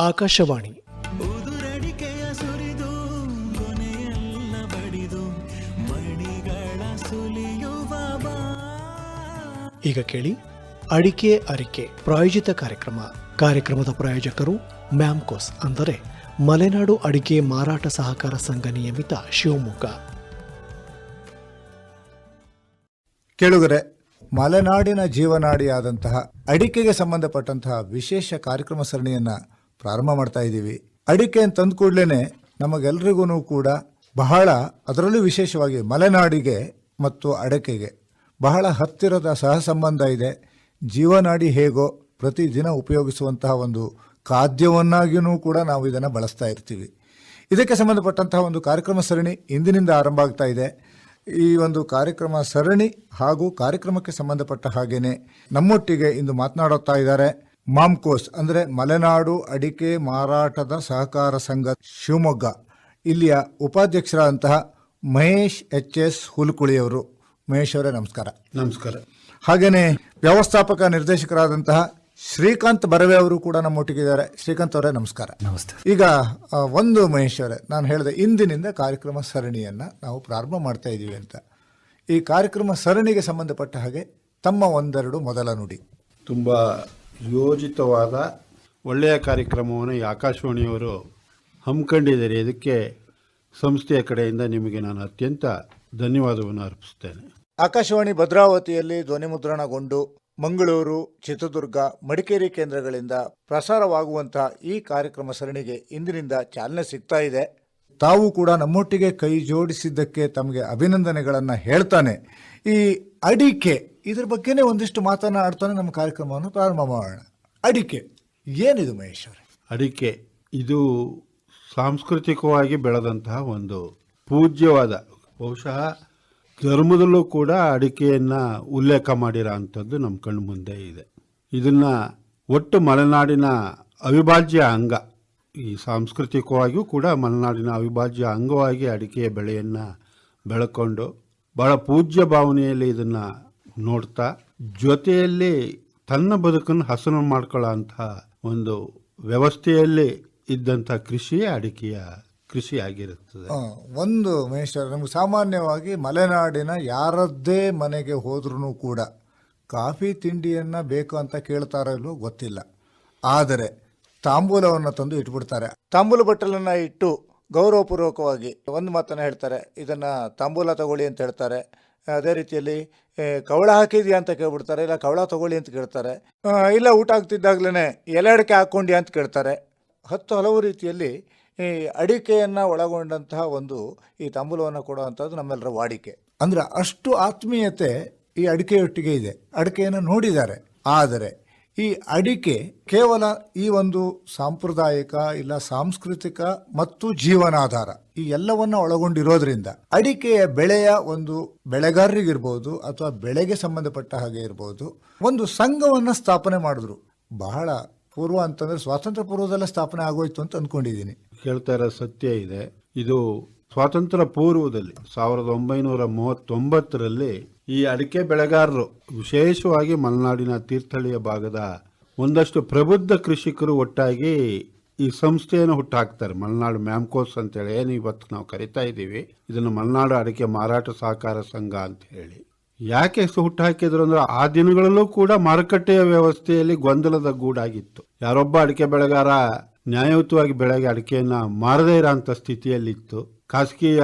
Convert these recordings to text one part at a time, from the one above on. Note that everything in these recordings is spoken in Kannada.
ಆಕಾಶವಾಣಿ. ಉದುರಡಿಕೆಯ ಸುರಿದು ಕೊನೆಯಲ್ಲ ಬಡಿದು ಮಣಿಗಳ ಸುಲಿಯುವ ಬಾ. ಈಗ ಕೇಳಿ ಅಡಿಕೆ ಅರಿಕೆ ಪ್ರಾಯೋಜಿತ ಕಾರ್ಯಕ್ರಮ. ಕಾರ್ಯಕ್ರಮದ ಪ್ರಾಯೋಜಕರು ಮ್ಯಾಮ್ಕೋಸ್ ಅಂದರೆ ಮಲೆನಾಡು ಅಡಿಕೆ ಮಾರಾಟ ಸಹಕಾರ ಸಂಘ ನಿಯಮಿತ ಶಿವಮೊಗ್ಗ. ಕೇಳುಗರೆ ಮಲೆನಾಡಿನ ಜೀವನಾಡಿಯಾದಂತಹ ಅಡಿಕೆಗೆ ಸಂಬಂಧಪಟ್ಟಂತಹ ವಿಶೇಷ ಕಾರ್ಯಕ್ರಮ ಸರಣಿಯನ್ನ ಪ್ರಾರಂಭ ಮಾಡ್ತಾ ಇದ್ದೀವಿ. ಅಡಿಕೆ ಅಂತ ಅಂದ ಕೂಡಲೇ ನಮಗೆಲ್ರಿಗೂ ಕೂಡ ಬಹಳ ಅದರಲ್ಲೂ ವಿಶೇಷವಾಗಿ ಮಲೆನಾಡಿಗೆ ಮತ್ತು ಅಡಕೆಗೆ ಬಹಳ ಹತ್ತಿರದ ಸಹಸಂಬಂಧ ಇದೆ. ಜೀವನಾಡಿ ಹೇಗೋ ಪ್ರತಿದಿನ ಉಪಯೋಗಿಸುವಂತಹ ಒಂದು ಖಾದ್ಯವನ್ನಾಗಿಯೂ ಕೂಡ ನಾವು ಇದನ್ನು ಬಳಸ್ತಾ ಇರ್ತೀವಿ. ಇದಕ್ಕೆ ಸಂಬಂಧಪಟ್ಟಂತಹ ಒಂದು ಕಾರ್ಯಕ್ರಮ ಸರಣಿ ಇಂದಿನಿಂದ ಆರಂಭ ಆಗ್ತಾ ಇದೆ. ಈ ಒಂದು ಕಾರ್ಯಕ್ರಮ ಸರಣಿ ಹಾಗೂ ಕಾರ್ಯಕ್ರಮಕ್ಕೆ ಸಂಬಂಧಪಟ್ಟ ಹಾಗೇನೆ ನಮ್ಮೊಟ್ಟಿಗೆ ಇಂದು ಮಾತನಾಡುತ್ತಾ ಇದ್ದಾರೆ. ಮಾಮ್ಕೋಸ್ ಅಂದರೆ ಮಲೆನಾಡು ಅಡಿಕೆ ಮಾರಾಟದ ಸಹಕಾರ ಸಂಘ ಶಿವಮೊಗ್ಗ. ಇಲ್ಲಿಯ ಉಪಾಧ್ಯಕ್ಷರಾದಂತಹ ಮಹೇಶ್ ಎಚ್ ಎಸ್ ಹುಲ್ಕುಳಿಯವರು. ಮಹೇಶ್ ಅವರೇ ನಮಸ್ಕಾರ. ನಮಸ್ಕಾರ. ಹಾಗೆಯೇ ವ್ಯವಸ್ಥಾಪಕ ನಿರ್ದೇಶಕರಾದಂತಹ ಶ್ರೀಕಾಂತ್ ಬರವೆ ಅವರು ಕೂಡ ನಮ್ಮೊಟ್ಟಿಗಿದ್ದಾರೆ ಶ್ರೀಕಾಂತ್ ಅವರೇ ನಮಸ್ಕಾರ. ನಮಸ್ತೆ. ಈಗ ಒಂದು ಮಹೇಶ್ ಅವರೇ ನಾನು ಹೇಳಿದೆ ಇಂದಿನಿಂದ ಕಾರ್ಯಕ್ರಮ ಸರಣಿಯನ್ನು ನಾವು ಪ್ರಾರಂಭ ಮಾಡ್ತಾ ಇದ್ದೀವಿ ಅಂತ. ಈ ಕಾರ್ಯಕ್ರಮ ಸರಣಿಗೆ ಸಂಬಂಧಪಟ್ಟ ಹಾಗೆ ತಮ್ಮ ಒಂದೆರಡು ಮೊದಲ ನುಡಿ. ತುಂಬ ಯೋಜಿತವಾದ ಒಳ್ಳೆಯ ಕಾರ್ಯಕ್ರಮವನ್ನು ಈ ಆಕಾಶವಾಣಿಯವರು ಹಮ್ಮಿಕೊಂಡಿದ್ದಾರೆ. ಇದಕ್ಕೆ ಸಂಸ್ಥೆಯ ಕಡೆಯಿಂದ ನಿಮಗೆ ನಾನು ಅತ್ಯಂತ ಧನ್ಯವಾದವನ್ನು ಅರ್ಪಿಸ್ತೇನೆ ಆಕಾಶವಾಣಿ ಭದ್ರಾವತಿಯಲ್ಲಿ ಧ್ವನಿಮುದ್ರಣಗೊಂಡು ಮಂಗಳೂರು, ಚಿತ್ರದುರ್ಗ, ಮಡಿಕೇರಿ ಕೇಂದ್ರಗಳಿಂದ ಪ್ರಸಾರವಾಗುವಂತಹ ಈ ಕಾರ್ಯಕ್ರಮ ಸರಣಿಗೆ ಇಂದಿನಿಂದ ಚಾಲನೆ ಸಿಗ್ತಾ ಇದೆ. ತಾವು ಕೂಡ ನಮ್ಮೊಟ್ಟಿಗೆ ಕೈ ಜೋಡಿಸಿದ್ದಕ್ಕೆ ತಮಗೆ ಅಭಿನಂದನೆಗಳನ್ನು ಹೇಳ್ತಾನೆ. ಈ ಅಡಿಕೆ, ಇದ್ರ ಬಗ್ಗೆನೇ ಒಂದಿಷ್ಟು ಮಾತನಾಡ್ತಾನೆ ನಮ್ಮ ಕಾರ್ಯಕ್ರಮವನ್ನು ಪ್ರಾರಂಭ ಮಾಡೋಣ. ಅಡಿಕೆ, ಏನಿದು ಮಹೇಶ್ವರ? ಅಡಿಕೆ, ಇದು ಸಾಂಸ್ಕೃತಿಕವಾಗಿ ಬೆಳೆದಂತಹ ಒಂದು ಪೂಜ್ಯವಾದ, ಬಹುಶಃ ಧರ್ಮದಲ್ಲೂ ಕೂಡ ಅಡಿಕೆಯನ್ನು ಉಲ್ಲೇಖ ಮಾಡಿರೋ ಅಂಥದ್ದು ನಮ್ಮ ಕಣ್ಣು ಮುಂದೆ ಇದೆ. ಇದನ್ನು ಒಟ್ಟು ಮಲೆನಾಡಿನ ಅವಿಭಾಜ್ಯ ಅಂಗ ಈ ಸಾಂಸ್ಕೃತಿಕವಾಗಿಯೂ ಕೂಡ ಮಲೆನಾಡಿನ ಅವಿಭಾಜ್ಯ ಅಂಗವಾಗಿ ಅಡಿಕೆಯ ಬೆಳೆಯನ್ನು ಬೆಳ್ಕೊಂಡು ಬಹಳ ಪೂಜ್ಯ ಭಾವನೆಯಲ್ಲಿ ಇದನ್ನು ನೋಡ್ತಾ ಜೊತೆಯಲ್ಲಿ ತನ್ನ ಬದುಕನ್ನು ಹಸನು ಮಾಡ್ಕೊಳ್ಳೋ ಒಂದು ವ್ಯವಸ್ಥೆಯಲ್ಲಿ ಇದ್ದಂಥ ಕೃಷಿಯೇ ಅಡಿಕೆಯ ಕೃಷಿ ಆಗಿರುತ್ತದೆ. ಒಂದು ಅವರೇ, ನಮ್ಗೆ ಸಾಮಾನ್ಯವಾಗಿ ಮಲೆನಾಡಿನ ಯಾರದ್ದೇ ಮನೆಗೆ ಹೋದ್ರೂ ಕೂಡ ಕಾಫಿ ತಿಂಡಿಯನ್ನು ಬೇಕು ಅಂತ ಕೇಳ್ತಾರೋ ಗೊತ್ತಿಲ್ಲ. ಆದರೆ ತಾಂಬೂಲವನ್ನು ತಂದು ಇಟ್ಬಿಡ್ತಾರೆ. ತಾಂಬೂಲ ಬಟ್ಟಲನ್ನು ಇಟ್ಟು ಗೌರವಪೂರ್ವಕವಾಗಿ ಒಂದು ಮಾತನ್ನು ಹೇಳ್ತಾರೆ. ಇದನ್ನು ತಾಂಬೂಲ ತಗೊಳ್ಳಿ ಅಂತ ಹೇಳ್ತಾರೆ. ಅದೇ ರೀತಿಯಲ್ಲಿ ಕವಳ ಹಾಕಿದ್ಯಾ? ಅಂತ ಕೇಳ್ಬಿಡ್ತಾರೆ. ಇಲ್ಲ, ಕವಳ ತಗೊಳ್ಳಿ ಅಂತ ಕೇಳ್ತಾರೆ. ಇಲ್ಲ, ಊಟ ಆಗ್ತಿದ್ದಾಗ್ಲೇ ಎಲೆ ಅಡಿಕೆ ಹಾಕ್ಕೊಂಡ್ಯಾ? ಅಂತ ಕೇಳ್ತಾರೆ. ಹತ್ತು ಹಲವು ರೀತಿಯಲ್ಲಿ ಈ ಅಡಿಕೆಯನ್ನು ಒಳಗೊಂಡಂತಹ ಒಂದು ಈ ತಾಂಬೂಲವನ್ನು ಕೊಡುವಂಥದ್ದು ನಮ್ಮೆಲ್ಲರ ವಾಡಿಕೆ. ಅಂದ್ರೆ ಅಷ್ಟು ಆತ್ಮೀಯತೆ ಈ ಅಡಿಕೆಯೊಟ್ಟಿಗೆ ಇದೆ. ಅಡಿಕೆಯನ್ನು ನೋಡಿದ್ದಾರೆ. ಆದರೆ ಈ ಅಡಿಕೆ ಕೇವಲ ಈ ಒಂದು ಸಾಂಪ್ರದಾಯಿಕ ಇಲ್ಲ ಸಾಂಸ್ಕೃತಿಕ ಮತ್ತು ಜೀವನಾಧಾರ ಈ ಎಲ್ಲವನ್ನ ಒಳಗೊಂಡಿರೋದ್ರಿಂದ ಅಡಿಕೆಯ ಬೆಳೆಯ ಒಂದು ಬೆಳೆಗಾರರಿಗಿರ್ಬೋದು ಅಥವಾ ಬೆಳೆಗೆ ಸಂಬಂಧಪಟ್ಟ ಹಾಗೆ ಇರ್ಬೋದು, ಒಂದು ಸಂಘವನ್ನ ಸ್ಥಾಪನೆ ಮಾಡಿದ್ರು. ಬಹಳ ಪೂರ್ವ ಅಂತಂದ್ರೆ ಸ್ವಾತಂತ್ರ್ಯ ಪೂರ್ವದಲ್ಲೇ ಸ್ಥಾಪನೆ ಆಗೋಯ್ತು ಅಂತ ಅಂದ್ಕೊಂಡಿದ್ದೀನಿ ಹೇಳ್ತಾ ಇರೋ ಸತ್ಯ ಇದೆ. ಇದು ಸ್ವಾತಂತ್ರ್ಯ ಪೂರ್ವದಲ್ಲಿ ಸಾವಿರದ ಒಂಬೈನೂರ ಮೂವತ್ತೊಂಬತ್ತರಲ್ಲಿ ಈ ಅಡಿಕೆ ಬೆಳೆಗಾರರು, ವಿಶೇಷವಾಗಿ ಮಲೆನಾಡಿನ ತೀರ್ಥಳ್ಳಿಯ ಭಾಗದ ಒಂದಷ್ಟು ಪ್ರಬುದ್ಧ ಕೃಷಿಕರು ಒಟ್ಟಾಗಿ ಈ ಸಂಸ್ಥೆಯನ್ನು ಹುಟ್ಟಾಕ್ತಾರೆ. ಮಲೆನಾಡು ಮ್ಯಾಮ್ಕೋಸ್ ಅಂತೇಳಿ ಏನು ಇವತ್ತು ನಾವು ಕರಿತಾ ಇದ್ದೀವಿ. ಇದನ್ನು ಮಲೆನಾಡು ಅಡಿಕೆ ಮಾರಾಟ ಸಹಕಾರ ಸಂಘ ಅಂತ ಹೇಳಿ. ಯಾಕೆ ಹುಟ್ಟಾಕಿದ್ರು ಅಂದ್ರೆ ಆ ದಿನಗಳಲ್ಲೂ ಕೂಡ ಮಾರುಕಟ್ಟೆಯ ವ್ಯವಸ್ಥೆಯಲ್ಲಿ ಗೊಂದಲದ ಗೂಡಾಗಿತ್ತು. ಯಾರೊಬ್ಬ ಅಡಿಕೆ ಬೆಳೆಗಾರ ನ್ಯಾಯಯುತವಾಗಿ ಬೆಳೆಗೆ ಅಡಿಕೆಯನ್ನ ಮಾರದೇ ಇರೋಂಥ ಸ್ಥಿತಿಯಲ್ಲಿತ್ತು. ಖಾಸಗಿಯ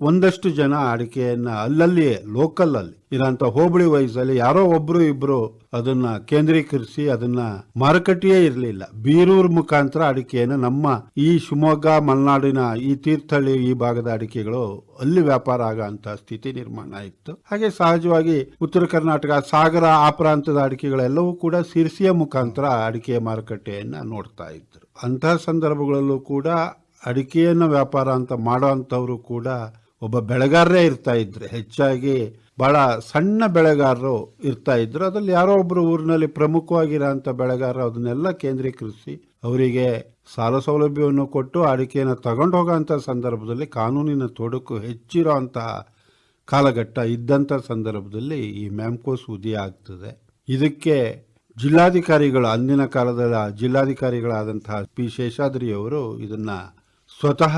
ಒಂದಷ್ಟು ಜನ ಅಡಿಕೆಯನ್ನ ಅಲ್ಲಲ್ಲಿ ಲೋಕಲ್ ಅಲ್ಲಿ ಇರೋಂಥ ಹೋಬಳಿ ವಯಸ್ಸಲ್ಲಿ ಯಾರೋ ಒಬ್ರು ಇಬ್ರು ಅದನ್ನ ಕೇಂದ್ರೀಕರಿಸಿ ಅದನ್ನ ಮಾರುಕಟ್ಟೆಯೇ ಇರಲಿಲ್ಲ. ಬೀರೂರ್ ಮುಖಾಂತರ ಅಡಿಕೆಯನ್ನು ನಮ್ಮ ಈ ಶಿವಮೊಗ್ಗ, ಮಲೆನಾಡಿನ ಈ ತೀರ್ಥಹಳ್ಳಿ ಈ ಭಾಗದ ಅಡಿಕೆಗಳು ಅಲ್ಲಿ ವ್ಯಾಪಾರ ಆಗೋ ಸ್ಥಿತಿ ನಿರ್ಮಾಣ ಆಯಿತು ಹಾಗೆ ಸಹಜವಾಗಿ ಉತ್ತರ ಕರ್ನಾಟಕ, ಸಾಗರ, ಆ ಪ್ರಾಂತದ ಅಡಿಕೆಗಳೆಲ್ಲವೂ ಕೂಡ ಸಿರ್ಸಿಯ ಮುಖಾಂತರ ಅಡಿಕೆಯ ಮಾರುಕಟ್ಟೆಯನ್ನ ನೋಡ್ತಾ ಇದ್ರು. ಅಂತಹ ಸಂದರ್ಭಗಳಲ್ಲೂ ಕೂಡ ಅಡಿಕೆಯನ್ನು ವ್ಯಾಪಾರ ಅಂತ ಮಾಡೋ ಕೂಡ ಒಬ್ಬ ಬೆಳೆಗಾರರೇ ಇರ್ತಾ ಇದ್ರೆ. ಹೆಚ್ಚಾಗಿ ಬಹಳ ಸಣ್ಣ ಬೆಳೆಗಾರರು ಇರ್ತಾ ಇದ್ರು. ಅದ್ರಲ್ಲಿ ಯಾರೋ ಒಬ್ರು ಊರಿನಲ್ಲಿ ಪ್ರಮುಖವಾಗಿರೋ ಅಂತ ಬೆಳೆಗಾರರು ಅದನ್ನೆಲ್ಲ ಕೇಂದ್ರೀಕರಿಸಿ ಅವರಿಗೆ ಸಾಲ ಸೌಲಭ್ಯವನ್ನು ಕೊಟ್ಟು ಅಡಿಕೆಯನ್ನು ತಗೊಂಡು ಹೋಗೋಂಥ ಸಂದರ್ಭದಲ್ಲಿ ಕಾನೂನಿನ ತೊಡಕು ಹೆಚ್ಚಿರೋ ಅಂತಹ ಕಾಲಘಟ್ಟ ಇದ್ದಂಥ ಸಂದರ್ಭದಲ್ಲಿ ಈ ಮ್ಯಾಮ್ಕೋ ಸೂದಿ ಆಗ್ತದೆ. ಇದಕ್ಕೆ ಜಿಲ್ಲಾಧಿಕಾರಿಗಳು, ಅಂದಿನ ಕಾಲದ ಜಿಲ್ಲಾಧಿಕಾರಿಗಳಾದಂತಹ ಪಿ ಶೇಷಾದ್ರಿಯವರು ಇದನ್ನ ಸ್ವತಃ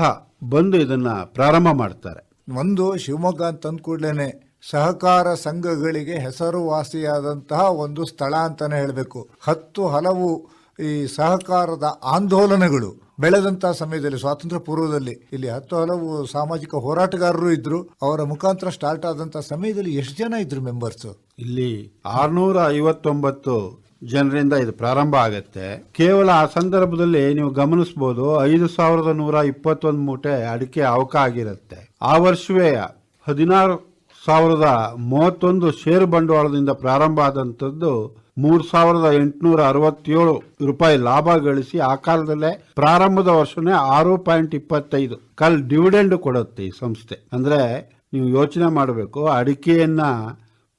ಬಂದು ಇದನ್ನ ಪ್ರಾರಂಭ ಮಾಡ್ತಾರೆ. ಒಂದು ಶಿವಮೊಗ್ಗ ಅಂತ ಕೂಡಲೇ ಸಹಕಾರ ಸಂಘಗಳಿಗೆ ಹೆಸರುವಾಸಿಯಾದಂತಹ ಒಂದು ಸ್ಥಳ ಅಂತಲೇ ಹೇಳಬೇಕು. ಹತ್ತು ಹಲವು ಈ ಸಹಕಾರದ ಆಂದೋಲನಗಳು ಬೆಳೆದಂತಹ ಸಮಯದಲ್ಲಿ, ಸ್ವಾತಂತ್ರ್ಯ ಪೂರ್ವದಲ್ಲಿ ಇಲ್ಲಿ ಹತ್ತು ಹಲವು ಸಾಮಾಜಿಕ ಹೋರಾಟಗಾರರು ಇದ್ರು. ಅವರ ಮುಖಾಂತರ ಸ್ಟಾರ್ಟ್ ಆದಂತಹ ಸಮಯದಲ್ಲಿ ಎಷ್ಟು ಜನ ಇದ್ರು ಮೆಂಬರ್ಸ್ ಇಲ್ಲಿ ಆರ್ನೂರ ಐವತ್ತೊಂಬತ್ತು ಜನರಿಂದ ಇದು ಪ್ರಾರಂಭ ಆಗುತ್ತೆ. ಕೇವಲ ಆ ಸಂದರ್ಭದಲ್ಲಿ ನೀವು ಗಮನಿಸಬಹುದು ಐದು ಸಾವಿರದ ನೂರ ಇಪ್ಪತ್ತೊಂದು ಮೂಟೆ ಅಡಿಕೆ ಅವಕ ಆಗಿರುತ್ತೆ. ಆ ವರ್ಷವೇ ಹದಿನಾರು ಸಾವಿರದ ಮೂವತ್ತೊಂದು ಷೇರು ಬಂಡವಾಳದಿಂದ ಪ್ರಾರಂಭ ಆದಂಥದ್ದು ಮೂರ್ ಸಾವಿರದ ಎಂಟುನೂರ ಅರವತ್ತೇಳು ರೂಪಾಯಿ ಲಾಭ ಗಳಿಸಿ ಆ ಕಾಲದಲ್ಲೇ ಪ್ರಾರಂಭದ ವರ್ಷನೇ ಆರು ಪಾಯಿಂಟ್ ಇಪ್ಪತ್ತೈದು ಕಾಲ್ ಡಿವಿಡೆಂಡ್ ಕೊಡುತ್ತೆ ಈ ಸಂಸ್ಥೆ. ಅಂದ್ರೆ ನೀವು ಯೋಚನೆ ಮಾಡಬೇಕು, ಅಡಿಕೆಯನ್ನ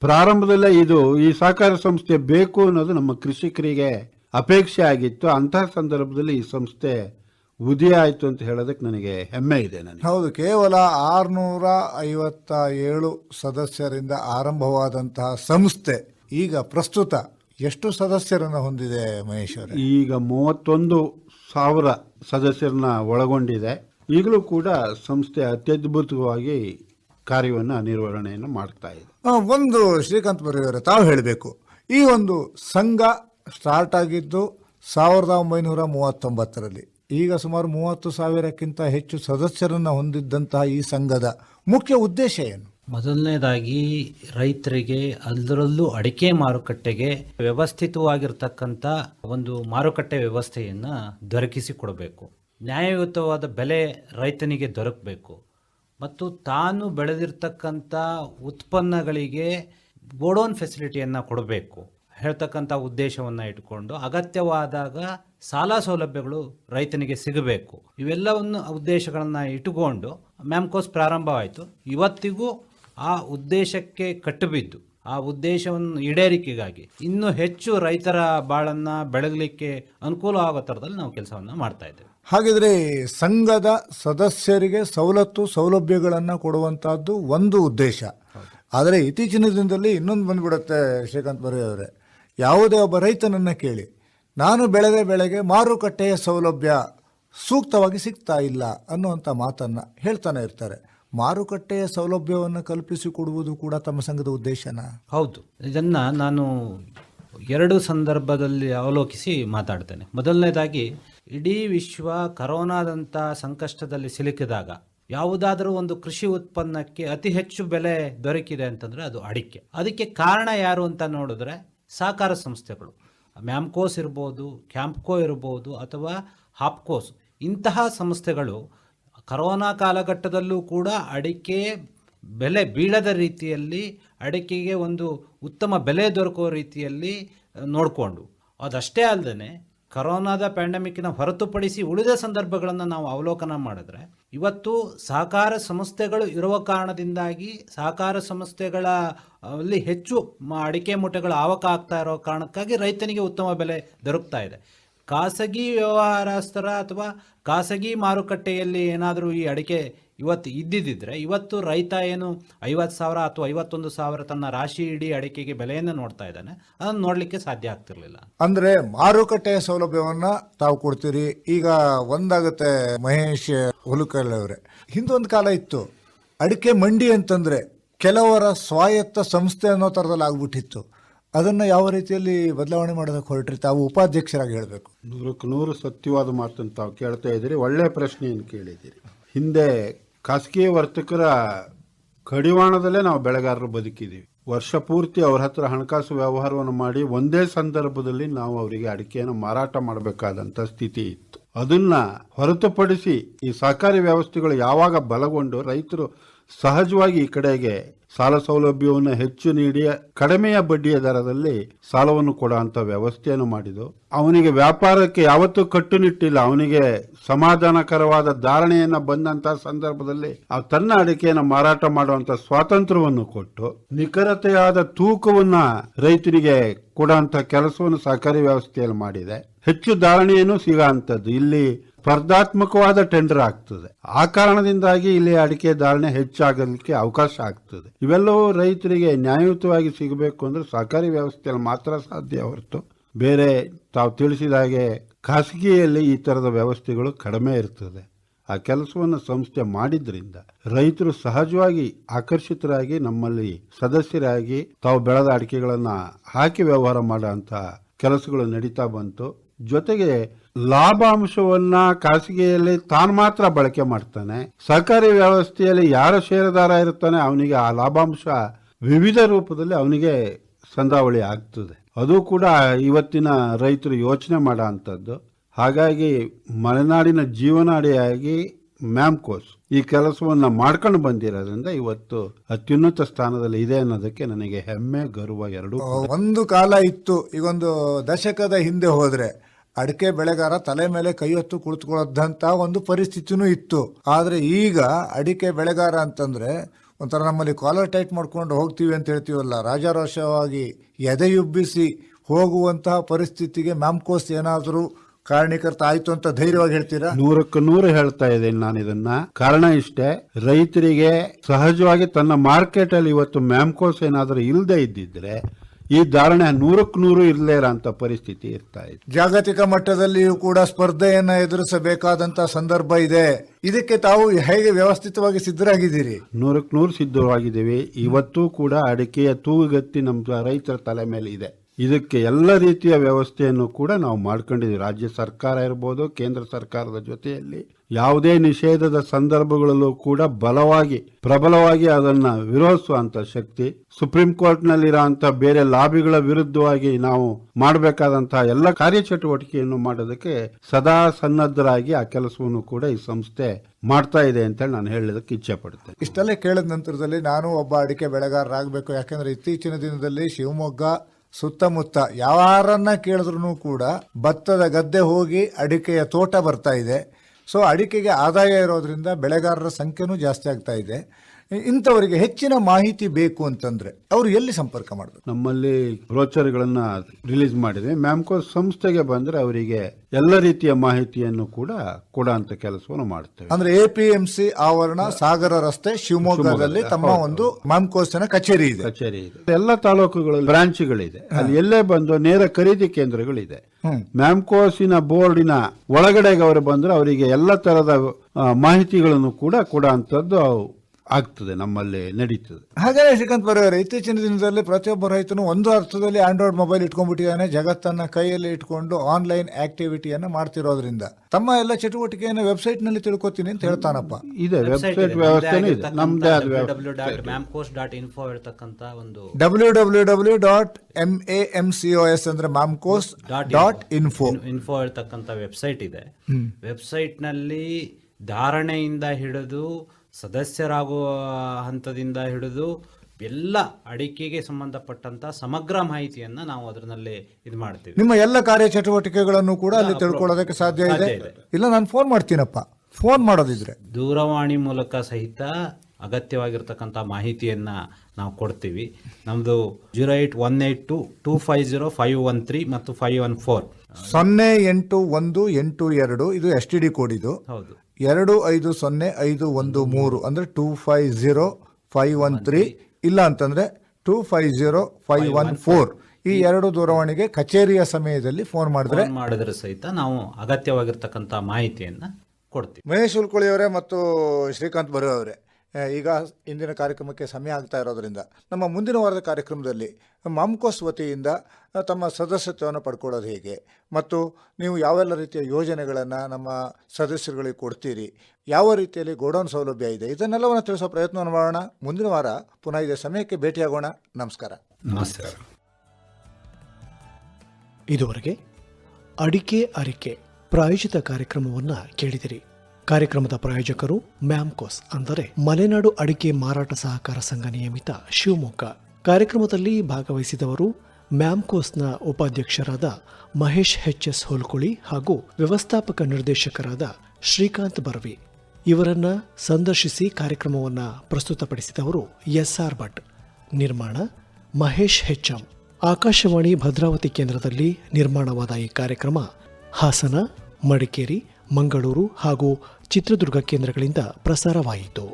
ಪ್ರಾರಂಭದಲ್ಲೇ ಇದು ಈ ಸಹಕಾರ ಸಂಸ್ಥೆ ಬೇಕು ಅನ್ನೋದು ನಮ್ಮ ಕೃಷಿಕರಿಗೆ ಅಪೇಕ್ಷೆ ಆಗಿತ್ತು. ಅಂತಹ ಸಂದರ್ಭದಲ್ಲಿ ಈ ಸಂಸ್ಥೆ ಉದಯ ಆಯಿತು ಅಂತ ಹೇಳೋದಕ್ಕೆ ನನಗೆ ಹೆಮ್ಮೆ ಇದೆ ನನಗೆ. ಹೌದು ಕೇವಲ ಆರುನೂರ ಐವತ್ತ ಏಳು ಸದಸ್ಯರಿಂದ ಆರಂಭವಾದಂತಹ ಸಂಸ್ಥೆ ಈಗ ಪ್ರಸ್ತುತ ಎಷ್ಟು ಸದಸ್ಯರನ್ನು ಹೊಂದಿದೆ ಮಹೇಶ್ ಅವರೇ? ಈಗ ಮೂವತ್ತೊಂದು ಸಾವಿರ ಸದಸ್ಯರನ್ನ ಒಳಗೊಂಡಿದೆ. ಈಗಲೂ ಕೂಡ ಸಂಸ್ಥೆ ಅತ್ಯದ್ಭುತವಾಗಿ ಕಾರ್ಯವನ್ನು ನಿರ್ವಹಣೆಯನ್ನು ಮಾಡ್ತಾ ಇದೆ. ಒಂದು ಶ್ರೀಕಾಂತ್ ಬರೆಯವರೇ ತಾವು ಹೇಳಬೇಕು. ಈ ಒಂದು ಸಂಘ ಸ್ಟಾರ್ಟ್ ಆಗಿದ್ದು ಸಾವಿರದ ಒಂಬೈನೂರ ಮೂವತ್ತೊಂಬತ್ತರಲ್ಲಿ. ಈಗ ಸುಮಾರು ಮೂವತ್ತು ಸಾವಿರಕ್ಕಿಂತ ಹೆಚ್ಚು ಸದಸ್ಯರನ್ನು ಹೊಂದಿದ್ದಂತಹ ಈ ಸಂಘದ ಮುಖ್ಯ ಉದ್ದೇಶ ಏನು? ಮೊದಲನೇದಾಗಿ ರೈತರಿಗೆ ಅದರಲ್ಲೂ ಅಡಿಕೆ ಮಾರುಕಟ್ಟೆಗೆ ವ್ಯವಸ್ಥಿತವಾಗಿರ್ತಕ್ಕಂಥ ಒಂದು ಮಾರುಕಟ್ಟೆ ವ್ಯವಸ್ಥೆಯನ್ನು ದೊರಕಿಸಿಕೊಡಬೇಕು. ನ್ಯಾಯಯುತವಾದ ಬೆಲೆ ರೈತನಿಗೆ ದೊರಕಬೇಕು. ಮತ್ತು ತಾನು ಬೆಳೆದಿರ್ತಕ್ಕಂಥ ಉತ್ಪನ್ನಗಳಿಗೆ ಗೋಡೌನ್ ಫೆಸಿಲಿಟಿಯನ್ನು ಕೊಡಬೇಕು. ಹೇಳ್ತಕ್ಕಂಥ ಉದ್ದೇಶವನ್ನು ಇಟ್ಕೊಂಡು ಅಗತ್ಯವಾದಾಗ ಸಾಲ ಸೌಲಭ್ಯಗಳು ರೈತನಿಗೆ ಸಿಗಬೇಕು. ಇವೆಲ್ಲವನ್ನು ಉದ್ದೇಶಗಳನ್ನು ಇಟ್ಟುಕೊಂಡು ಮ್ಯಾಮ್ಕೋಸ್ ಪ್ರಾರಂಭವಾಯಿತು. ಇವತ್ತಿಗೂ ಆ ಉದ್ದೇಶಕ್ಕೆ ಕಟ್ಟುಬಿದ್ದು, ಆ ಉದ್ದೇಶವನ್ನು ಈಡೇರಿಕೆಗಾಗಿ ಇನ್ನೂ ಹೆಚ್ಚು ರೈತರ ಬಾಳನ್ನು ಬೆಳಗಲಿಕ್ಕೆ ಅನುಕೂಲ ಆಗೋ ಥರದಲ್ಲಿ ನಾವು ಕೆಲಸವನ್ನು ಮಾಡ್ತಾ ಇದ್ದೇವೆ. ಹಾಗಿದ್ರೆ ಸಂಘದ ಸದಸ್ಯರಿಗೆ ಸವಲತ್ತು, ಸೌಲಭ್ಯಗಳನ್ನು ಕೊಡುವಂತಹದ್ದು ಒಂದು ಉದ್ದೇಶ. ಆದರೆ ಇತ್ತೀಚಿನ ದಿನದಲ್ಲಿ ಇನ್ನೊಂದು ಬಂದ್ಬಿಡುತ್ತೆ ಶ್ರೀಕಾಂತ್ ಬರೆ ಅವರೇ. ಯಾವುದೇ ಒಬ್ಬ ರೈತನನ್ನು ಕೇಳಿ, ನಾನು ಬೆಳೆದ ಬೆಳೆಗೆ ಮಾರುಕಟ್ಟೆಯ ಸೌಲಭ್ಯ ಸೂಕ್ತವಾಗಿ ಸಿಗ್ತಾ ಇಲ್ಲ ಅನ್ನುವಂಥ ಮಾತನ್ನು ಹೇಳ್ತಾನೆ ಇರ್ತಾರೆ. ಮಾರುಕಟ್ಟೆಯ ಸೌಲಭ್ಯವನ್ನು ಕಲ್ಪಿಸಿಕೊಡುವುದು ಕೂಡ ತಮ್ಮ ಸಂಘದ ಉದ್ದೇಶನ? ಹೌದು. ಇದನ್ನು ನಾನು ಎರಡು ಸಂದರ್ಭದಲ್ಲಿ ಅವಲೋಕಿಸಿ ಮಾತಾಡ್ತೇನೆ. ಮೊದಲನೇದಾಗಿ ಇಡೀ ವಿಶ್ವ ಕರೋನಾದಂಥ ಸಂಕಷ್ಟದಲ್ಲಿ ಸಿಲುಕಿದಾಗ ಯಾವುದಾದರೂ ಒಂದು ಕೃಷಿ ಉತ್ಪನ್ನಕ್ಕೆ ಅತಿ ಹೆಚ್ಚು ಬೆಲೆ ದೊರಕಿದೆ ಅಂತಂದರೆ ಅದು ಅಡಿಕೆ. ಅದಕ್ಕೆ ಕಾರಣ ಯಾರು ಅಂತ ನೋಡಿದ್ರೆ ಸಹಕಾರ ಸಂಸ್ಥೆಗಳು. ಮ್ಯಾಮ್ಕೋಸ್ ಇರ್ಬೋದು, ಕ್ಯಾಂಪ್ಕೋ ಇರ್ಬೋದು ಅಥವಾ ಹಾಪ್ಕೋಸ್. ಇಂತಹ ಸಂಸ್ಥೆಗಳು ಕರೋನಾ ಕಾಲಘಟ್ಟದಲ್ಲೂ ಕೂಡ ಅಡಿಕೆ ಬೆಲೆ ಬೀಳದ ರೀತಿಯಲ್ಲಿ, ಅಡಿಕೆಗೆ ಒಂದು ಉತ್ತಮ ಬೆಲೆ ದೊರಕುವ ರೀತಿಯಲ್ಲಿ ನೋಡಿಕೊಂಡು. ಅದಷ್ಟೇ ಅಲ್ಲದೆ ಕರೋನಾದ ಪ್ಯಾಂಡಮಿಕ್ನ ಹೊರತುಪಡಿಸಿ ಉಳಿದ ಸಂದರ್ಭಗಳನ್ನು ನಾವು ಅವಲೋಕನ ಮಾಡಿದ್ರೆ, ಇವತ್ತು ಸಹಕಾರ ಸಂಸ್ಥೆಗಳು ಇರುವ ಕಾರಣದಿಂದಾಗಿ ಸಹಕಾರ ಸಂಸ್ಥೆಗಳ ಅಲ್ಲಿ ಹೆಚ್ಚು ಅಡಿಕೆ ಮೂಟೆಗಳು ಆವಕ ಆಗ್ತಾ ಇರೋ ಕಾರಣಕ್ಕಾಗಿ ರೈತನಿಗೆ ಉತ್ತಮ ಬೆಲೆ ದೊರಕ್ತಾ ಇದೆ. ಖಾಸಗಿ ವ್ಯವಹಾರಸ್ಥರ ಅಥವಾ ಖಾಸಗಿ ಮಾರುಕಟ್ಟೆಯಲ್ಲಿ ಏನಾದರೂ ಈ ಅಡಿಕೆ ಇವತ್ತು ಇದ್ದಿದ್ದರೆ ಇವತ್ತು ರೈತ ಏನು ಐವತ್ತು ಸಾವಿರ ಅಥವಾ ಐವತ್ತೊಂದು ಸಾವಿರ ತನ್ನ ರಾಶಿ ಇಡೀ ಅಡಿಕೆಗೆ ಬೆಲೆಯನ್ನು ನೋಡ್ತಾ ಇದ್ದಾನೆ. ಅದನ್ನು ನೋಡಲಿಕ್ಕೆ ಸಾಧ್ಯ ಆಗ್ತಿರ್ಲಿಲ್ಲ. ಅಂದ್ರೆ ಮಾರುಕಟ್ಟೆಯ ಸೌಲಭ್ಯವನ್ನ ತಾವು ಕೊಡ್ತೀರಿ. ಈಗ ಒಂದಾಗುತ್ತೆ ಮಹೇಶ್ ಹುಲುಕಲ್ ಅವರೇ. ಹಿಂದೊಂದು ಕಾಲ ಇತ್ತು. ಅಡಿಕೆ ಮಂಡಿ ಅಂತಂದ್ರೆ ಕೆಲವರ ಸ್ವಾಯತ್ತ ಸಂಸ್ಥೆ ಅನ್ನೋ ಥರದಲ್ಲಿ ಆಗ್ಬಿಟ್ಟಿತ್ತು. ಅದನ್ನು ಯಾವ ರೀತಿಯಲ್ಲಿ ಬದಲಾವಣೆ ಮಾಡೋದಕ್ಕೆ ಹೊರಟ್ರಿ? ತಾವು ಉಪಾಧ್ಯಕ್ಷರಾಗಿ ಹೇಳಬೇಕು. ನೂರಕ್ಕೆ ನೂರು ಸತ್ಯವಾದ ಮಾತನ್ನು ತಾವು ಕೇಳ್ತಾ ಇದ್ದೀರಿ. ಒಳ್ಳೆಯ ಪ್ರಶ್ನೆಯನ್ನು ಕೇಳಿದ್ದೀರಿ. ಹಿಂದೆ ಖಾಸಗಿ ವರ್ತಕರ ಕಡಿವಾಣದಲ್ಲೇ ನಾವು ಬೆಳೆಗಾರರು ಬದುಕಿದ್ದೀವಿ. ವರ್ಷ ಪೂರ್ತಿ ಅವ್ರ ಹತ್ರ ಹಣಕಾಸು ವ್ಯವಹಾರವನ್ನು ಮಾಡಿ ಒಂದೇ ಸಂದರ್ಭದಲ್ಲಿ ನಾವು ಅವರಿಗೆ ಅಡಿಕೆಯನ್ನು ಮಾರಾಟ ಮಾಡಬೇಕಾದಂಥ ಸ್ಥಿತಿ ಇತ್ತು. ಅದನ್ನ ಹೊರತುಪಡಿಸಿ ಈ ಸಹಕಾರಿ ವ್ಯವಸ್ಥೆಗಳು ಯಾವಾಗ ಬಲಗೊಂಡು ರೈತರು ಸಹಜವಾಗಿ ಈ ಕಡೆಗೆ ಸಾಲ ಸೌಲಭ್ಯವನ್ನು ಹೆಚ್ಚು ನೀಡಿ ಕಡಿಮೆಯ ಬಡ್ಡಿಯ ದರದಲ್ಲಿ ಸಾಲವನ್ನು ಕೊಡುವಂತ ವ್ಯವಸ್ಥೆಯನ್ನು ಮಾಡಿದ್ದು, ಅವನಿಗೆ ವ್ಯಾಪಾರಕ್ಕೆ ಯಾವತ್ತೂ ಕಟ್ಟುನಿಟ್ಟಿಲ್ಲ. ಅವನಿಗೆ ಸಮಾಧಾನಕರವಾದ ಧಾರಣೆಯನ್ನ ಬಂದಂತಹ ಸಂದರ್ಭದಲ್ಲಿ ಆ ತನ್ನ ಅಡಿಕೆಯನ್ನು ಮಾರಾಟ ಮಾಡುವಂತ ಸ್ವಾತಂತ್ರ್ಯವನ್ನು ಕೊಟ್ಟು, ನಿಖರತೆಯಾದ ತೂಕವನ್ನ ರೈತರಿಗೆ ಕೊಡುವಂತ ಕೆಲಸವನ್ನು ಸಹಕಾರಿ ವ್ಯವಸ್ಥೆಯಲ್ಲಿ ಮಾಡಿದೆ. ಹೆಚ್ಚು ಧಾರಣೆಯನ್ನು ಸಿಗುವಂತದ್ದು ಇಲ್ಲಿ ಸ್ಪರ್ಧಾತ್ಮಕವಾದ ಟೆಂಡರ್ ಆಗ್ತದೆ. ಆ ಕಾರಣದಿಂದಾಗಿ ಇಲ್ಲಿ ಅಡಿಕೆ ಧಾರಣೆ ಹೆಚ್ಚಾಗಲಿಕ್ಕೆ ಅವಕಾಶ ಆಗ್ತದೆ. ಇವೆಲ್ಲವೂ ರೈತರಿಗೆ ನ್ಯಾಯಯುತವಾಗಿ ಸಿಗಬೇಕು ಅಂದ್ರೆ ಸಹಕಾರಿ ವ್ಯವಸ್ಥೆಯಲ್ಲಿ ಮಾತ್ರ ಸಾಧ್ಯ ಹೊರತು ಬೇರೆ ತಾವು ತಿಳಿಸಿದ ಹಾಗೆ ಖಾಸಗಿಯಲ್ಲಿ ಈ ಥರದ ವ್ಯವಸ್ಥೆಗಳು ಕಡಿಮೆ ಇರ್ತದೆ. ಆ ಕೆಲಸವನ್ನು ಸಂಸ್ಥೆ ಮಾಡಿದ್ರಿಂದ ರೈತರು ಸಹಜವಾಗಿ ಆಕರ್ಷಿತರಾಗಿ ನಮ್ಮಲ್ಲಿ ಸದಸ್ಯರಾಗಿ ತಾವು ಬೆಳೆದ ಅಡಿಕೆಗಳನ್ನು ಹಾಕಿ ವ್ಯವಹಾರ ಮಾಡುವಂತ ಕೆಲಸಗಳು ನಡೀತಾ ಬಂತು. ಜೊತೆಗೆ ಲಾಭಾಂಶವನ್ನ ಖಾಸಗಿಯಲ್ಲಿ ತಾನು ಮಾತ್ರ ಬಳಕೆ ಮಾಡ್ತಾನೆ. ಸಹಕಾರಿ ವ್ಯವಸ್ಥೆಯಲ್ಲಿ ಯಾರ ಷೇರುದಾರ ಇರ್ತಾನೆ ಅವನಿಗೆ ಆ ಲಾಭಾಂಶ ವಿವಿಧ ರೂಪದಲ್ಲಿ ಅವನಿಗೆ ಸಂದಾವಳಿ ಆಗ್ತದೆ. ಅದು ಕೂಡ ಇವತ್ತಿನ ರೈತರು ಯೋಚನೆ ಮಾಡೋ ಅಂಥದ್ದು ಹಾಗಾಗಿ ಮಲೆನಾಡಿನ ಜೀವನಾಡಿಯಾಗಿ ಮ್ಯಾಮ್ಕೋಸ್ ಈ ಕೆಲಸವನ್ನ ಮಾಡ್ಕೊಂಡು ಬಂದಿರೋದ್ರಿಂದ ಇವತ್ತು ಅತ್ಯುನ್ನತ ಸ್ಥಾನದಲ್ಲಿ ಇದೆ ಅನ್ನೋದಕ್ಕೆ ನನಗೆ ಹೆಮ್ಮೆ, ಗರ್ವ ಎರಡು ಒಂದು ಕಾಲ ಇತ್ತು ಈಗೊಂದು ದಶಕದ ಹಿಂದೆ ಹೋದ್ರೆ ಅಡಿಕೆ ಬೆಳೆಗಾರ ತಲೆ ಮೇಲೆ ಕೈ ಹೊತ್ತು ಒಂದು ಪರಿಸ್ಥಿತಿನೂ ಇತ್ತು. ಆದ್ರೆ ಈಗ ಅಡಿಕೆ ಬೆಳೆಗಾರ ಅಂತಂದ್ರೆ ಒಂಥರ ನಮ್ಮಲ್ಲಿ ಕಾಲರ್ ಟೈಟ್ ಮಾಡ್ಕೊಂಡು ಹೋಗ್ತೀವಿ ಅಂತ ಹೇಳ್ತೀವಲ್ಲ, ರಾಜಾರೋಷವಾಗಿ ಎದೆಯುಬ್ಬಿಸಿ ಹೋಗುವಂತಹ ಪರಿಸ್ಥಿತಿಗೆ ಮ್ಯಾಮ್ಕೋಸ್ ಏನಾದರೂ ಕಾರಣೀಕರ್ತ ಆಯ್ತು ಅಂತ ಧೈರ್ಯವಾಗಿ ಹೇಳ್ತೀರಾ? ನೂರಕ್ಕೆ ನೂರು ಹೇಳ್ತಾ ಇದ್ದೇನೆ ನಾನು ಇದನ್ನ. ಕಾರಣ ಇಷ್ಟೇ, ರೈತರಿಗೆ ಸಹಜವಾಗಿ ತನ್ನ ಮಾರ್ಕೆಟ್ ಅಲ್ಲಿ ಇವತ್ತು ಮ್ಯಾಮ್ಕೋಸ್ ಏನಾದರೂ ಇಲ್ಲದೆ ಇದ್ದಿದ್ರೆ ಈ ಧಾರಣೆ ನೂರಕ್ಕೆ ನೂರು ಇರಲೇ ಇರೋಂಥ ಪರಿಸ್ಥಿತಿ ಇರ್ತಾ ಇದೆ. ಜಾಗತಿಕ ಮಟ್ಟದಲ್ಲಿಯೂ ಕೂಡ ಸ್ಪರ್ಧೆಯನ್ನು ಎದುರಿಸಬೇಕಾದಂತ ಸಂದರ್ಭ ಇದೆ. ಇದಕ್ಕೆ ತಾವು ಹೇಗೆ ವ್ಯವಸ್ಥಿತವಾಗಿ ಸಿದ್ಧರಾಗಿದ್ದೀರಿ? ನೂರಕ್ಕೆ ನೂರು ಸಿದ್ಧವಾಗಿದ್ದೀವಿ. ಇವತ್ತೂ ಕೂಡ ಅಡಿಕೆಯ ತೂಗುಗತ್ತಿ ನಮ್ಮ ರೈತರ ತಲೆ ಮೇಲೆ ಇದೆ. ಇದಕ್ಕೆ ಎಲ್ಲ ರೀತಿಯ ವ್ಯವಸ್ಥೆಯನ್ನು ಕೂಡ ನಾವು ಮಾಡ್ಕೊಂಡಿದ್ದೀವಿ. ರಾಜ್ಯ ಸರ್ಕಾರ ಇರ್ಬೋದು, ಕೇಂದ್ರ ಸರ್ಕಾರದ ಜೊತೆಯಲ್ಲಿ ಯಾವುದೇ ನಿಷೇಧದ ಸಂದರ್ಭಗಳಲ್ಲೂ ಕೂಡ ಬಲವಾಗಿ, ಪ್ರಬಲವಾಗಿ ಅದನ್ನ ವಿರೋಧಿಸುವಂತ ಶಕ್ತಿ ಸುಪ್ರೀಂ ಕೋರ್ಟ್ ನಲ್ಲಿರುವಂತಹ ಬೇರೆ ಲಾಬಿಗಳ ವಿರುದ್ಧವಾಗಿ ನಾವು ಮಾಡಬೇಕಾದಂತಹ ಎಲ್ಲ ಕಾರ್ಯಚಟುವಟಿಕೆಯನ್ನು ಮಾಡೋದಕ್ಕೆ ಸದಾ ಸನ್ನದ್ಧರಾಗಿ ಆ ಕೆಲಸವನ್ನು ಕೂಡ ಈ ಸಂಸ್ಥೆ ಮಾಡ್ತಾ ಇದೆ ಅಂತ ನಾನು ಹೇಳೋದಕ್ಕೆ ಇಚ್ಛೆ ಪಡ್ತೇನೆ ಇಷ್ಟೆಲ್ಲ ಕೇಳಿದ ನಂತರದಲ್ಲಿ ನಾನು ಒಬ್ಬ ಅಡಿಕೆ ಬೆಳೆಗಾರರಾಗಬೇಕು. ಯಾಕಂದ್ರೆ ಇತ್ತೀಚಿನ ದಿನದಲ್ಲಿ ಶಿವಮೊಗ್ಗ ಸುತ್ತಮುತ್ತ ಯಾರನ್ನ ಕೇಳಿದ್ರು ಕೂಡ ಭತ್ತದ ಗದ್ದೆ ಹೋಗಿ ಅಡಿಕೆಯ ತೋಟ ಬರ್ತಾ ಇದೆ. ಸೊ ಅಡಿಕೆಗೆ ಆದಾಯ ಇರೋದ್ರಿಂದ ಬೆಳೆಗಾರರ ಸಂಖ್ಯೆನೂ ಜಾಸ್ತಿ ಆಗ್ತಾ ಇದೆ. ಇಂಥವರಿಗೆ ಹೆಚ್ಚಿನ ಮಾಹಿತಿ ಬೇಕು ಅಂತಂದ್ರೆ ಅವರು ಎಲ್ಲಿ ಸಂಪರ್ಕ ಮಾಡಬೇಕು? ನಮ್ಮಲ್ಲಿ ಬ್ರೋಚರ್ಗಳನ್ನ ರಿಲೀಸ್ ಮಾಡಿದೆ. ಮ್ಯಾಮ್ಕೋ ಸಂಸ್ಥೆಗೆ ಬಂದ್ರೆ ಅವರಿಗೆ ಎಲ್ಲ ರೀತಿಯ ಮಾಹಿತಿಯನ್ನು ಕೂಡ ಕೊಡುವಂತ ಕೆಲಸವನ್ನು ಮಾಡ್ತೇವೆ. ಅಂದ್ರೆ ಎ ಪಿ ಎಂ ಸಿ ಆವರಣ ಸಾಗರ ರಸ್ತೆ ಶಿವಮೊಗ್ಗದಲ್ಲಿ ತಮ್ಮ ಒಂದು ಮ್ಯಾಮ್ಕೋಸ್ನ ಕಚೇರಿ ಇದೆ. ಕಚೇರಿ ಇದೆ. ಎಲ್ಲ ತಾಲೂಕುಗಳಲ್ಲಿ ಬ್ರಾಂಚ್ಗಳಿದೆ. ಅಲ್ಲಿ ಎಲ್ಲೇ ಬಂದು ನೇರ ಖರೀದಿ ಕೇಂದ್ರಗಳಿದೆ. ಮ್ಯಾಮ್ಕೋಸಿನ ಬೋರ್ಡಿನ ಒಳಗಡೆಗೆ ಅವರು ಬಂದ್ರೆ ಅವರಿಗೆ ಎಲ್ಲ ತರದ ಮಾಹಿತಿಗಳನ್ನು ಕೂಡ ಕೊಡುವಂತದ್ದು ಆಗ್ತದೆ ನಮ್ಮಲ್ಲಿ ನಡೀತದೆ. ಹಾಗಾದ್ರೆ ಶ್ರೀಕಾಂತ್ ಬರೆಯವರೇ ಇತ್ತೀಚಿನ ದಿನದಲ್ಲಿ ಪ್ರತಿಯೊಬ್ಬ ರೈತನು ಒಂದು ಅರ್ಥದಲ್ಲಿ ಆಂಡ್ರಾಯ್ಡ್ ಮೊಬೈಲ್ ಇಟ್ಕೊಂಡ್ಬಿಟ್ಟಿದ್ದಾನೆ ಜಗತ್ತನ್ನ ಕೈಯಲ್ಲಿ ಇಟ್ಕೊಂಡು ಆನ್ಲೈನ್ ಆಕ್ಟಿವಿಟಿಯನ್ನು ಮಾಡ್ತಿರೋದ್ರಿಂದ. ತಮ್ಮ ಎಲ್ಲ ಚಟುವಟಿಕೆಯನ್ನು ವೆಬ್ಸೈಟ್ನಲ್ಲಿ ತಿಳ್ಕೊತೀನಿ ಅಂತ ಹೇಳ್ತಾನಪ್ಪ. ಇದೆ ವೆಬ್ಸೈಟ್ ವ್ಯವಸ್ಥೆ ಇದೆ. ನಮ್ದೇ ಆದ W dot Mamcos dot info ಹೇಳ್ತಕ್ಕಂಥ ಒಂದು W W W dot M A M C O S ಅಂದ್ರೆ ಮ್ಯಾಮ್ಕೋಸ್ ಡಾಟ್ ಇನ್ಫೋ ಇನ್ಫೋ ಹೇಳ್ತಕ್ಕಂಥ ವೆಬ್ಸೈಟ್ ಇದೆ ವೆಬ್ಸೈಟ್ನಲ್ಲಿ ಧಾರಣೆಯಿಂದ ಹಿಡಿದು ಸದಸ್ಯರಾಗುವ ಹಂತದಿಂದ ಹಿಡಿದು ಎಲ್ಲ ಅಡಿಕೆಗೆ ಸಂಬಂಧಪಟ್ಟಂತ ಸಮಗ್ರ ಮಾಹಿತಿಯನ್ನ ನಾವು ಅದರಲ್ಲಿ ಇದು ಮಾಡ್ತೀವಿ. ನಿಮ್ಮ ಎಲ್ಲ ಕಾರ್ಯ ಚಟುವಟಿಕೆಗಳನ್ನು ಕೂಡ ಅಲ್ಲಿ ತಿಳ್ಕೊಳ್ಳೋದಕ್ಕೆ ಸಾಧ್ಯ ಇದೆ. ಇಲ್ಲ ನಾನು ಫೋನ್ ಮಾಡ್ತೀನಪ್ಪ. ಫೋನ್ ಮಾಡೋದಿದ್ರೆ. ದೂರವಾಣಿ ಮೂಲಕ ಸಹಿತ ಅಗತ್ಯವಾಗಿರ್ತಕ್ಕಂಥ ಮಾಹಿತಿಯನ್ನ ನಾವು ಕೊಡ್ತೀವಿ. ನಮ್ಮದು zero eight one eight two two five zero five one three ಮತ್ತು ಫೈವ್ ಒನ್ ಫೋರ್. ಸೊನ್ನೆ ಎಂಟು ಒಂದು ಎಂಟು ಎರಡು ಇದು ಎಸ್ ಟಿ ಡಿ ಕೋಡ್ ಇದು. ಹೌದು. ಎರಡು ಐದು ಸೊನ್ನೆ ಐದು ಒಂದು ಮೂರು ಅಂದರೆ two five zero five one three ಇಲ್ಲ ಅಂತಂದರೆ two five zero five one four ಈ ಎರಡು ದೂರವಾಣಿಗೆ ಕಚೇರಿಯ ಸಮಯದಲ್ಲಿ ಫೋನ್ ಮಾಡಿದ್ರೆ ಮಾಡಿದ್ರೆ ಸಹಿತ ನಾವು ಅಗತ್ಯವಾಗಿರ್ತಕ್ಕಂಥ ಮಾಹಿತಿಯನ್ನು ಕೊಡ್ತೀವಿ. ಮಹೇಶ್ ಉಳ್ಕೊಳ್ಳಿ ಅವರೇ ಮತ್ತು ಶ್ರೀಕಾಂತ್ ಬರೋ ಅವರೇ ಈಗ ಇಂದಿನ ಕಾರ್ಯಕ್ರಮಕ್ಕೆ ಸಮಯ ಆಗ್ತಾ ಇರೋದರಿಂದ ನಮ್ಮ ಮುಂದಿನ ವಾರದ ಕಾರ್ಯಕ್ರಮದಲ್ಲಿ ಮಾಮ್ಕೋಸ್ ವತಿಯಿಂದ ತಮ್ಮ ಸದಸ್ಯತ್ವವನ್ನು ಪಡ್ಕೊಳ್ಳೋದು ಹೇಗೆ? ಮತ್ತು ನೀವು ಯಾವೆಲ್ಲ ರೀತಿಯ ಯೋಜನೆಗಳನ್ನು ನಮ್ಮ ಸದಸ್ಯರುಗಳಿಗೆ ಕೊಡ್ತೀರಿ? ಯಾವ ರೀತಿಯಲ್ಲಿ ಗೋಡೌನ್ ಸೌಲಭ್ಯ ಇದೆ? ಇದನ್ನೆಲ್ಲವನ್ನು ತಿಳಿಸೋ ಪ್ರಯತ್ನವನ್ನು ಮಾಡೋಣ. ಮುಂದಿನ ವಾರ ಪುನಃ ಇದೇ ಸಮಯಕ್ಕೆ ಭೇಟಿಯಾಗೋಣ. ನಮಸ್ಕಾರ. ನಮಸ್ಕಾರ. ಇದುವರೆಗೆ ಅಡಿಕೆ ಅರಿಕೆ ಪ್ರಾಯೋಜಿತ ಕಾರ್ಯಕ್ರಮವನ್ನು ಕೇಳಿದಿರಿ. ಕಾರ್ಯಕ್ರಮದ ಪ್ರಾಯೋಜಕರು ಮ್ಯಾಮ್ಕೋಸ್ ಅಂದರೆ ಮಲೆನಾಡು ಅಡಿಕೆ ಮಾರಾಟ ಸಹಕಾರ ಸಂಘ ನಿಯಮಿತ ಶಿವಮೊಗ್ಗ. ಕಾರ್ಯಕ್ರಮದಲ್ಲಿ ಭಾಗವಹಿಸಿದವರು ಮ್ಯಾಮ್ಕೋಸ್ನ ಉಪಾಧ್ಯಕ್ಷರಾದ ಮಹೇಶ್ ಹೆಚ್ ಎಸ್ ಹೋಲ್ಕುಳಿ ಹಾಗೂ ವ್ಯವಸ್ಥಾಪಕ ನಿರ್ದೇಶಕರಾದ ಶ್ರೀಕಾಂತ್ ಬರ್ವಿ. ಇವರನ್ನ ಸಂದರ್ಶಿಸಿ ಕಾರ್ಯಕ್ರಮವನ್ನು ಪ್ರಸ್ತುತಪಡಿಸಿದವರು ಎಸ್ ಆರ್ ಭಟ್. ನಿರ್ಮಾಣ ಮಹೇಶ್ ಹೆಚ್ಎಂ ಆಕಾಶವಾಣಿ ಭದ್ರಾವತಿ ಕೇಂದ್ರದಲ್ಲಿ ನಿರ್ಮಾಣವಾದ ಈ ಕಾರ್ಯಕ್ರಮ ಹಾಸನ, ಮಡಿಕೇರಿ, ಮಂಗಳೂರು ಹಾಗೂ ಚಿತ್ರದುರ್ಗ ಕೇಂದ್ರಗಳಿಂದ ಪ್ರಸಾರವಾಯಿತು.